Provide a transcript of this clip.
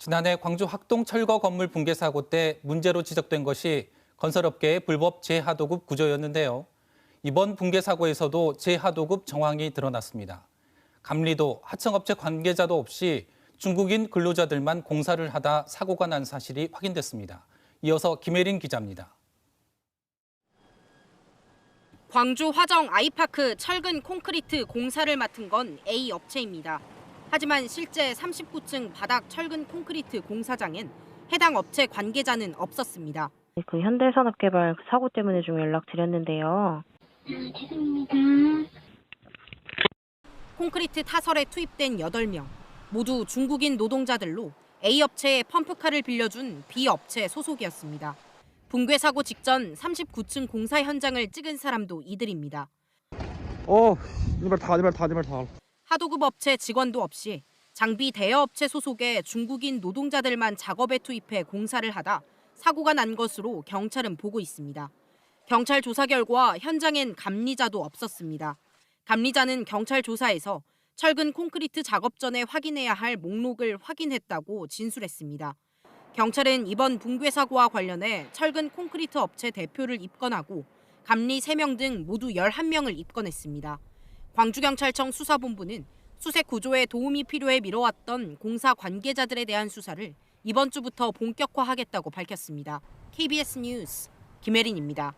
지난해 광주 학동 철거 건물 붕괴 사고 때 문제로 지적된 것이 건설업계의 불법 재하도급 구조였는데요. 이번 붕괴 사고에서도 재하도급 정황이 드러났습니다. 감리도 하청업체 관계자도 없이 중국인 근로자들만 공사를 하다 사고가 난 사실이 확인됐습니다. 이어서 김혜린 기자입니다. 광주 화정 아이파크 철근 콘크리트 공사를 맡은 건 A 업체입니다. 하지만 실제 39층 바닥 철근 콘크리트 공사장엔 해당 업체 관계자는 없었습니다. 그 현대산업개발 그 사고 때문에 좀 연락드렸는데요. 콘크리트 타설에 투입된 8명, 모두 중국인 노동자들로 A 업체의 펌프카를 빌려준 B 업체 소속이었습니다. 붕괴 사고 직전 39층 공사 현장을 찍은 사람도 이들입니다. 어, 이발 다, 이발 다, 이발 다. 하도급 업체 직원도 없이 장비 대여업체 소속의 중국인 노동자들만 작업에 투입해 공사를 하다 사고가 난 것으로 경찰은 보고 있습니다. 경찰 조사 결과 현장엔 감리자도 없었습니다. 감리자는 경찰 조사에서 철근 콘크리트 작업 전에 확인해야 할 목록을 확인했다고 진술했습니다. 경찰은 이번 붕괴 사고와 관련해 철근 콘크리트 업체 대표를 입건하고 감리 3명 등 모두 11명을 입건했습니다. 광주경찰청 수사본부는 수색 구조에 도움이 필요해 미뤄왔던 공사 관계자들에 대한 수사를 이번 주부터 본격화하겠다고 밝혔습니다. KBS 뉴스 김혜린입니다.